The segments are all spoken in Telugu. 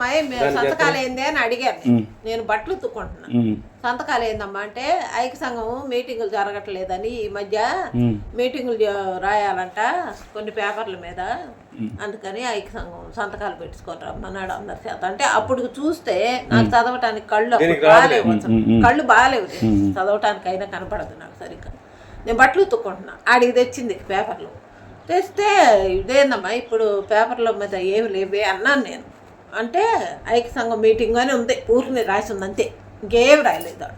అమ్మాయి మీరు సంతకాలు ఏంది అని అడిగాను. నేను. బట్టలు ఉతుక్కుంటున్నా. ఉమ్, సంతకాలు ఏందమ్మా అంటే ఐక్య సంఘం మీటింగులు జరగట్లేదని ఈ మధ్య మీటింగులు రాయాలంట కొన్ని పేపర్ల మీద. అందుకని ఐక్య సంఘం సంతకాలు పెట్టుకొని రమ్మన్నాడు అందరి చేత. అంటే అప్పుడు చూస్తే నాకు చదవటానికి కళ్ళు బాగాలేవు. కళ్ళు బాగాలేవు దీనికి. చదవటానికి అయినా కనపడదు నాకు సరిగ్గా. నేను బట్టలు ఉతుక్కుంటున్నా. ఆడికి తెచ్చింది పేపర్లు. తెస్తే ఇదేందమ్మా ఇప్పుడు పేపర్ల మీద ఏమి లేవే అన్నాను నేను. అంటే ఐక్య సంఘం మీటింగ్ అని ఉంది ఊరిని రాసి ఉంది అంతే ఇంకేం రాయలేదు.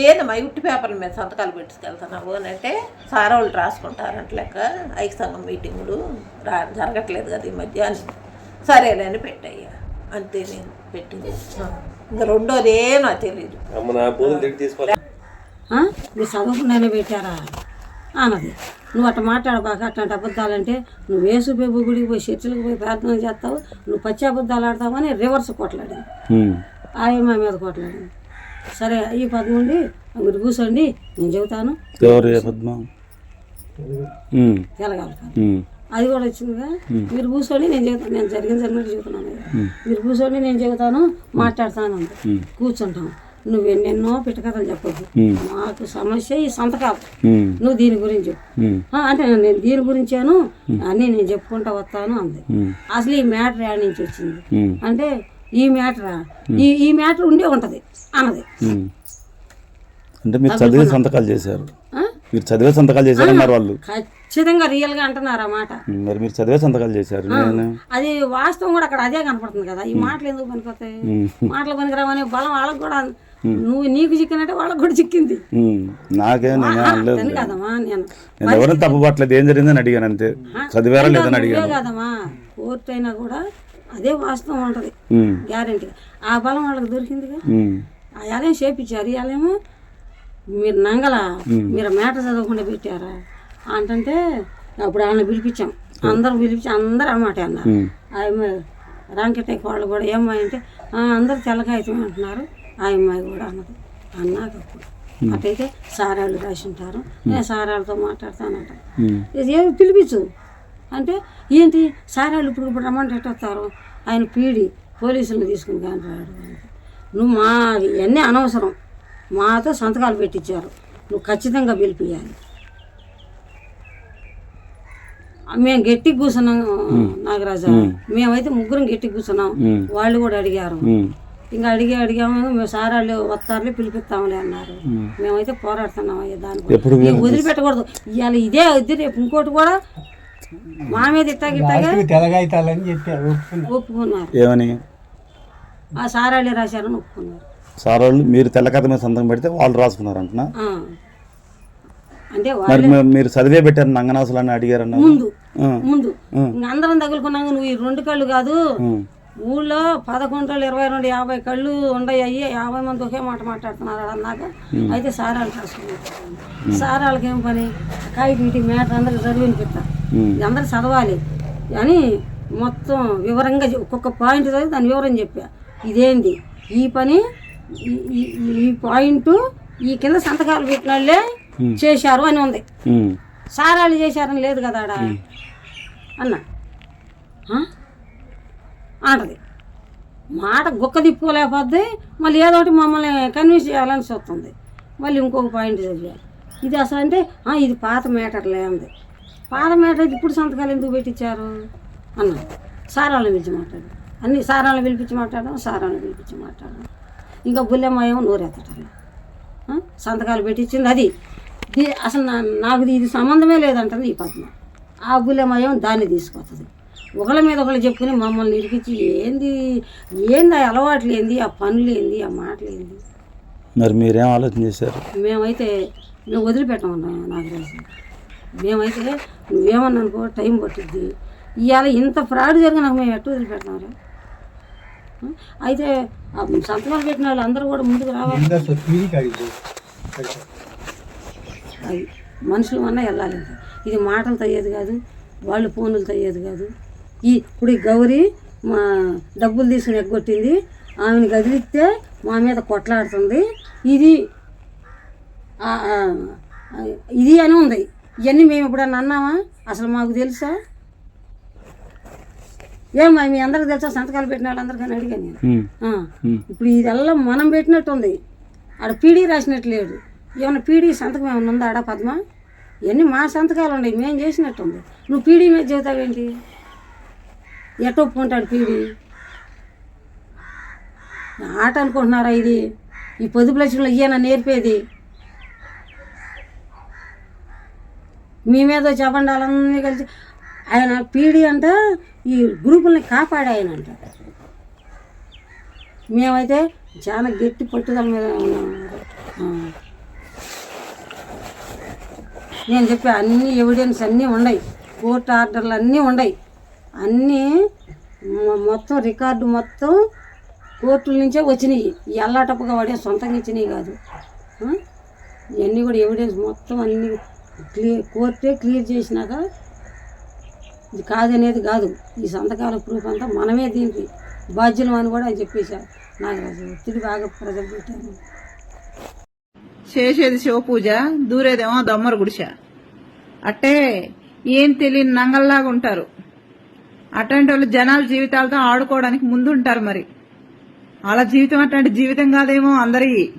ఏందమ్మా ఉట్టి పేపర్ల మీద సంతకాలు పెట్టుకెళ్తున్నావు అని అంటే సార్ వాళ్ళు రాసుకుంటారంట లెక్క ఐక్య సంఘం మీటింగులు రా జరగట్లేదు కదా ఈ మధ్య అని సరేలే అని పెట్టయ్యా అంతే నేను పెట్టింది. ఇంకా రెండోది ఏం నాకు తెలియదు? మీరు చదువుకున్నానే పెట్టారా అన్నది నువ్వు అట్ట మాట్లాడబాక అట్లాంటి అబద్ధాలంటే నువ్వు వేసుపేపు గుడికి పోయి చర్చిలకు పోయి ప్రార్థన చేస్తావు నువ్వు పచ్చి అబద్ధాలు ఆడతావని రివర్స్ కొట్లాడింది. ఆయమ్మ మీద కొట్లాడింది. సరే ఈ పదముండి మీరు కూర్చోండి నేను చెబుతాను. పద్మ తెలగాలి అది కూడా వచ్చిందిగా మీరు కూర్చోండి నేను చెబుతాను నేను జరిగిన జరిగినట్టు చెబుతున్నాను. మీరు కూర్చోండి నేను చెబుతాను మాట్లాడతాను అంది. నువ్వు ఎన్నెన్నో పిట్టకథలు చెప్పొద్దు మాకు సమస్య ఈ సంతకాలు. నువ్వు దీని గురించి. అంటే నేను దీని గురించాను అన్నీ నేను చెప్పుకుంటా వస్తాను అంది. అసలు ఈ మ్యాటర్ యాడ్ నుంచి వచ్చింది. అంటే ఈ మ్యాటరా? ఈ ఈ మ్యాటర్ ఉండే ఉంటది అన్నది. అంటే మీరు చదివే సంతకాలు చేశారు? మీరు చదివే సంతకాలు చేశారన్నారు వాళ్ళు. ఖచ్చితంగా రియల్గా అంటున్నారు ఆ మాట. మరి మీరు చదివే సంతకాలు చేశారు. నేను అది వాస్తవం కూడా అక్కడ అదే కనపడుతుంది కదా. ఈ మాటలు ఎందుకు పనిపోతాయి ఉమ్, మాటలు పనికిరావనే బలం వాళ్ళకి కూడా నువ్వు నీకు చిక్కినట్టే వాళ్ళకి కూడా చిక్కింది. ఉమ్, నాకే నేనే కదమ్మా తప్పుపట్టలేదు ఏం జరిగిందని అడిగాను అంతే. చదివారా లేదని అడిగాను. కదమ్మా. కోర్టు అయినా కూడా అదే వాస్తవం ఉంటది. గ్యారెంటీ ఆ బలం వాళ్ళకి దొరికిందిగా. ఉమ్, అయాలేం చేపించారు? ఇవాళేమో మీరు నంగల మీరు మేట చదవకుండా పెట్టారా? అంటే అప్పుడు ఆయన పిలిపించాం. అందరూ పిలిపించి అందరూ అన్నమాట అన్నారు. రాంకెట్టయ్య వాళ్ళు కూడా ఏమ్మాయి అంటే "ఆ, అందరూ తెల్లకాయతం అంటున్నారు. ఆ అమ్మాయి కూడా అన్నది. అన్నాక అప్పుడు. అటైతే సారాళ్ళు రాసి ఉంటారు నేను సారాలతో మాట్లాడతానంట. ఏమి పిలిపించు? అంటే ఏంటి? సారాళ్ళు ఇప్పుడు ఇప్పుడు రమ్మంటే ఎట్ట వస్తారు? ఆయన పీడి పోలీసులను తీసుకుని కానీ రాడు. నువ్వు మా ఇవన్నీ అనవసరం. మాతో సంతకాలు పెట్టించారు. నువ్వు ఖచ్చితంగా పిలిపియాలి. మేము గట్టి కూర్చున్నాం నాగరాజా. మేమైతే ముగ్గురం గట్టి కూర్చున్నాం. వాళ్ళు కూడా అడిగారు. ఇంకా అడిగి అడిగాము మేము సారాళ్ళు వస్తారులే పిలిపిస్తాములే అన్నారు. మేమైతే పోరాడుతున్నాం అయ్యా దాని వదిలిపెట్టకూడదు. ఇవాళ ఇదే వద్దు రేపు ఇంకోటి కూడా మా మీద చెప్పారు ఒప్పుకున్నా ఒప్పుకున్నారు. ఏమని? ఆ సారాళ్ళే రాశారని ఒప్పుకున్నారు. సార్ వాళ్ళు మీరు తెల్లకథ మీద సంతకం పెడితే వాళ్ళు రాసుకున్నారు అంటున్నా. అంటే మరి చదివే పెట్టారు నంగనాసులు అని అడిగారన్నారు? ముందు ముందు. అందరం తగులుకున్నాక నువ్వు ఈ రెండు కళ్ళు కాదు ఊళ్ళో పదకొండు రోజులు ఇరవై రెండు యాభై కళ్ళు ఉండయి అయ్యి యాభై మంది ఒకే మాట మాట్లాడుతున్నారు అన్నాక అయితే సారాలు రాసుకున్నారు సారాలకి ఏం పని? కాగితం ఇటు మ్యాటర్ అందరికి చదివి వినిపిస్తారు ఉమ్, ఇది అందరూ చదవాలి. అని మొత్తం వివరంగా ఒక్కొక్క పాయింట్ చదివి దాని వివరం చెప్పా. ఇదేంది? ఈ పని ఈ- పాయింట్ ఈ కింద సంతకాలు పెట్టిన వాళ్ళే చేశారు అని ఉంది. సారాలు చేశారని లేదు కదా అన్న? అంటది. మాట గుక్క తిప్పుకోలేకపోద్ది మళ్ళీ ఏదో ఒకటి మమ్మల్ని కన్విన్స్ చేయాలని చూస్తుంది. మళ్ళీ ఇంకొక పాయింట్ చదివారు. ఇది అసలు అంటే ఇది పాత మేటర్లే అంది. పాత మేటర్ ఇది ఇప్పుడు సంతకాలు ఎందుకు పెట్టించారు? అన్న సారాలను పిలిచి మాట్లాడు అన్ని సారాలను పిలిపించి మాట్లాడడం సారాలను పిలిపించి మాట్లాడడం. ఇంకా బుల్లెమ్మాయేమో నోరెత్తటం. సంతకాలు పెట్టించింది అది. ఇది అసలు నా నాకు ఇది సంబంధమే లేదంటుంది ఈ పద్మ. ఆ బుల్లెమయం దాన్ని తీసుకొస్తుంది. ఒకళ్ళ మీద ఒకళ్ళు చెప్పుకుని మమ్మల్ని ఇరికించి ఏంది? ఏంది ఆ అలవాట్లు ఏంది? ఆ పనులు ఏంది? ఆ మాటలు ఏంది? మరి మీరేం ఆలోచన చేశారు? మేమైతే మేము వదిలిపెట్టమన్నా నాగరాజు మేమైతే నువ్వేమన్నా అనుకో టైం పట్టుద్ది. ఇవాళ ఇంత ఫ్రాడ్ జరిగినాక మేము ఎట్టు వదిలిపెడతామరా? అయితే ఆ సంతకాలు పెట్టిన వాళ్ళు అందరూ కూడా ముందుకు రావాలి. అది మనుషులు అన్నా వెళ్ళాలి. ఇది మాటలతో అయ్యేది కాదు వాళ్ళు ఫోన్లతో అయ్యేది కాదు. ఈ ఇప్పుడు ఈ గౌరీ మా డబ్బులు తీసుకుని ఎగ్గొట్టింది. ఆమెను గదిలిస్తే మా మీద కొట్లాడుతుంది. ఇది ఇది అని ఉంది. ఇవన్నీ మేము ఎప్పుడన్నా అన్నామా? అసలు మాకు తెలుసా? ఏమ్మా మీ అందరికి తెలుసా? సంతకాలు పెట్టిన వాళ్ళందరికీ అడిగాను నేను. ఇప్పుడు ఇదెల్లా మనం పెట్టినట్టు ఉంది. ఆడ పీడీ రాసినట్టు లేడు ఏమన్నా పీడీ సంతకం ఏమన్నా ఉందా ఆడ పద్మ? ఇవన్నీ మా సంతకాలు ఉన్నాయి. మేము చేసినట్టు ఉంది. నువ్వు పీడీ మీద చెబుతావేంటి? ఎట్ట ఒప్పుకుంటాడు పీడీ ఆట అనుకుంటున్నారా ఇది? ఈ పొదుపు లక్షల్లో ఇయ్యన నేర్పేది. మీ మీద చెప్పండి కలిసి. ఆయన పీడీ అంట ఈ గ్రూపుల్ని కాపాడే ఆయన అంట. మేమైతే చాలా గట్టి పట్టుదల మీద నేను చెప్పే అన్ని ఎవిడెన్స్ అన్నీ ఉన్నాయి. కోర్టు ఆర్డర్లు అన్నీ ఉన్నాయి. అన్నీ మొత్తం రికార్డు మొత్తం కోర్టుల నుంచే వచ్చినాయి. ఎల్లాటప్పుగా వాడే సొంతంగా ఇచ్చినాయి కాదు. ఇవన్నీ కూడా ఎవిడెన్స్ మొత్తం అన్ని క్లియర్ కోర్టే క్లియర్ చేసినాక ఇది కాదనేది కాదు. ఈ సంతకాల ప్రూఫ్ అంతా మనమే దీనికి బాధ్యులం అని కూడా అని చెప్పేశారు నాగరాజు ఒత్తిడి బాగా ప్రజలు పెట్టారు. చేసేది శివ పూజ దూరేదేమో దమ్మరు గుడిస. అట్టే ఏం తెలియని నంగల్లాగా ఉంటారు. అటువంటి వాళ్ళు జనాల జీవితాలతో ఆడుకోవడానికి ముందు ఉంటారు మరి. అలా జీవితం అట్లాంటి జీవితం కాదేమో అందరి